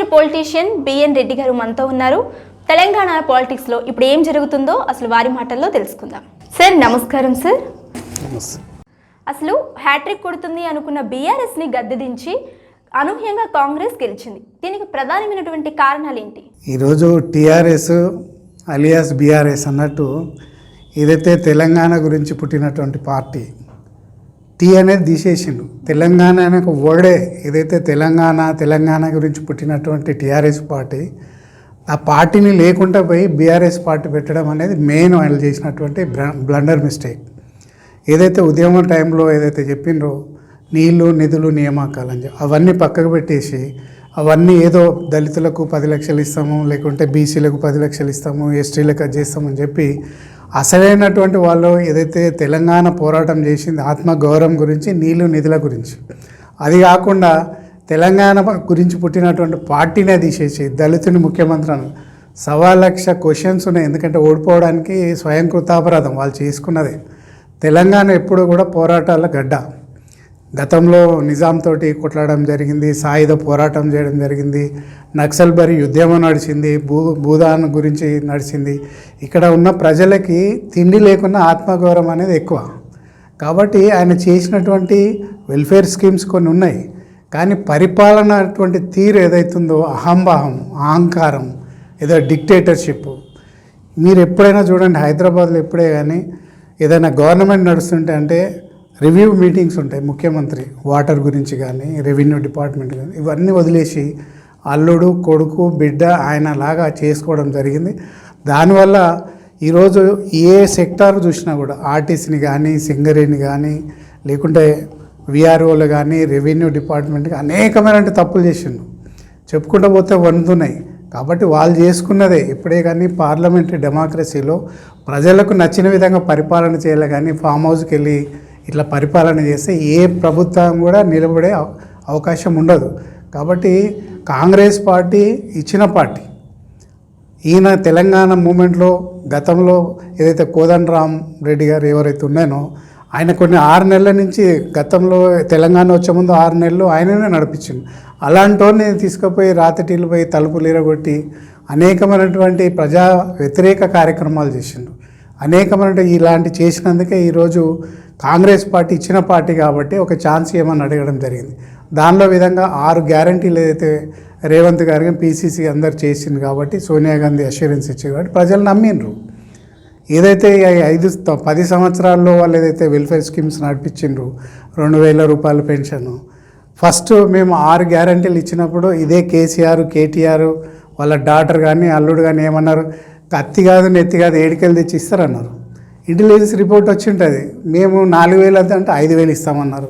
Senior politician B N Reddy గారు మనతో ఉన్నారు. తెలంగాణ పాలిటిక్స్లో ఇప్పుడు ఏం జరుగుతుందో అసలు వారి మాటల్లో తెలుసుకుందాం. సార్ నమస్కారం సార్. అసలు హ్యాట్రిక్ కొడుతుంది అనుకున్న బీఆర్ఎస్ని గద్దెదించి అనూహ్యంగా కాంగ్రెస్ గెలిచింది. దీనికి ప్రధానమైనటువంటి కారణాలు ఏంటి ఈరోజు టీఆర్ఎస్ అలియాస్ బీఆర్ఎస్ అన్నట్టు ఏదైతే తెలంగాణ గురించి పుట్టినటువంటి పార్టీ టీ అనేది తీసేసిండు. తెలంగాణ అనే ఒక వర్డే ఏదైతే తెలంగాణ తెలంగాణ గురించి పుట్టినటువంటి టీఆర్ఎస్ పార్టీ ఆ పార్టీని లేకుండా పోయి బీఆర్ఎస్ పార్టీ పెట్టడం అనేది మెయిన్ ఆయన చేసినటువంటి బ్లండర్ మిస్టేక్. ఏదైతే ఉద్యమం టైంలో ఏదైతే చెప్పిండ్రో నీళ్ళు నిధులు నియామకాలు అని చెప్పి అవన్నీ పక్కకు పెట్టేసి అవన్నీ ఏదో దళితులకు పది లక్షలు ఇస్తాము లేకుంటే బీసీలకు పది లక్షలు ఇస్తాము ఎస్టీలకు అది చేస్తామని చెప్పి అసలైనటువంటి వాళ్ళు ఏదైతే తెలంగాణ పోరాటం చేసింది ఆత్మగౌరవం గురించి నీళ్ళు నిధుల గురించి. అది కాకుండా తెలంగాణ గురించి పుట్టినటువంటి పార్టీనే తీసేసి దళితుని ముఖ్యమంత్రి అని సవా లక్ష క్వశ్చన్స్ ఉన్నాయి. ఎందుకంటే ఓడిపోవడానికి స్వయం కృతాపరాధం వాళ్ళు చేసుకున్నదే. తెలంగాణ ఎప్పుడూ కూడా పోరాటాల గడ్డ. గతంలో నిజాంతోటి కొట్లాడడం జరిగింది సాయుధ పోరాటం చేయడం జరిగింది నక్సల్ బరి ఉద్యమం నడిచింది భూ భూదాన్ గురించి నడిచింది. ఇక్కడ ఉన్న ప్రజలకి తిండి లేకున్నా ఆత్మగౌరవం అనేది ఎక్కువ. కాబట్టి ఆయన చేసినటువంటి వెల్ఫేర్ స్కీమ్స్ కొన్ని ఉన్నాయి. కానీ పరిపాలన అటువంటి తీరు ఏదైతుందో అహంభావం అహంకారం ఏదో డిక్టేటర్షిప్ మీరు ఎప్పుడైనా చూడండి హైదరాబాద్లో ఎప్పుడే కానీ ఏదైనా గవర్నమెంట్ నడుస్తుంటే అంటే రివ్యూ మీటింగ్స్ ఉంటాయి ముఖ్యమంత్రి వాటర్ గురించి కానీ రెవెన్యూ డిపార్ట్మెంట్ కానీ ఇవన్నీ వదిలేసి అల్లుడు కొడుకు బిడ్డ ఆయన లాగా చేసుకోవడం జరిగింది. దానివల్ల ఈరోజు ఏ సెక్టార్ చూసినా కూడా ఆర్టీసీని కానీ సింగరీని కానీ లేకుంటే విఆర్ఓలు కానీ రెవెన్యూ డిపార్ట్మెంట్ అనేకమైన తప్పులు చేసిండు చెప్పుకుంటూ పోతే వండుతున్నాయి కాబట్టి వాళ్ళు చేసుకున్నదే ఇప్పుడే కానీ పార్లమెంటరీ డెమోక్రసీలో ప్రజలకు నచ్చిన విధంగా పరిపాలన చేయాలి కానీ ఫామ్ హౌస్కి వెళ్ళి ఇట్లా పరిపాలన చేస్తే ఏ ప్రభుత్వం కూడా నిలబడే అవకాశం ఉండదు. కాబట్టి కాంగ్రెస్ పార్టీ ఇచ్చిన పార్టీ. ఈయన తెలంగాణ మూమెంట్లో గతంలో ఏదైతే కోదండరామ్ రెడ్డి గారు ఎవరైతే ఉన్నానో ఆయన కొన్ని ఆరు నెలల నుంచి గతంలో తెలంగాణ వచ్చే ముందు ఆరు నెలలు ఆయననే నడిపించింది అలాంటి వాడిని తీసుకుపోయి రాతటీలు పోయి తలుపులు ఇరగొట్టి అనేకమైనటువంటి ప్రజా వ్యతిరేక కార్యక్రమాలు చేసిండు. అనేకమైన ఇలాంటి చేసినందుకే ఈరోజు కాంగ్రెస్ పార్టీ ఇచ్చిన పార్టీ కాబట్టి ఒక ఛాన్స్ ఏమని అడగడం జరిగింది. దానిలో విధంగా ఆరు గ్యారంటీలు ఏదైతే రేవంత్ గారికి పీసీసీ అందరు చేసింది కాబట్టి సోనియా గాంధీ అష్యూరెన్స్ ఇచ్చింది కాబట్టి ప్రజలు నమ్మిండ్రు. ఏదైతే ఐదు పది సంవత్సరాల్లో వాళ్ళు ఏదైతే వెల్ఫేర్ స్కీమ్స్ నడిపించిండ్రు రెండు వేల రూపాయల పెన్షన్ ఫస్ట్ మేము ఆరు గ్యారంటీలు ఇచ్చినప్పుడు ఇదే కేసీఆర్ కేటీఆర్ వాళ్ళ డాటర్ కానీ అల్లుడు కానీ ఏమన్నారు? కత్తి కాదు నెత్తి కాదు ఏడికెళ్ళి తెచ్చి ఇస్తారన్నారు ఇంటెలిజెన్స్ రిపోర్ట్ వచ్చి ఉంటుంది మేము నాలుగు వేలు అంటే ఐదు వేలు ఇస్తామన్నారు.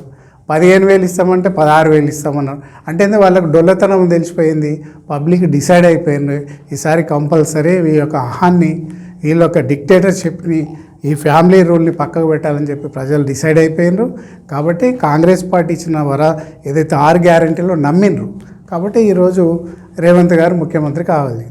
పదిహేను వేలు ఇస్తామంటే పదహారు వేలు ఇస్తామన్నారు. అంటే ఏంది వాళ్ళకు డొల్లతనం తెలిసిపోయింది. పబ్లిక్ డిసైడ్ అయిపోయింది. ఈసారి కంపల్సరీ ఈ యొక్క అహాన్ని వీళ్ళ యొక్క డిక్టేటర్షిప్ని ఈ ఫ్యామిలీ రూల్ని పక్కకు పెట్టాలని చెప్పి ప్రజలు డిసైడ్ అయిపోయినరు కాబట్టి కాంగ్రెస్ పార్టీ ఇచ్చిన వర ఏదైతే ఆరు గ్యారంటీలో నమ్మిండ్రు. కాబట్టి ఈరోజు రేవంత్ గారు ముఖ్యమంత్రి కావాలి.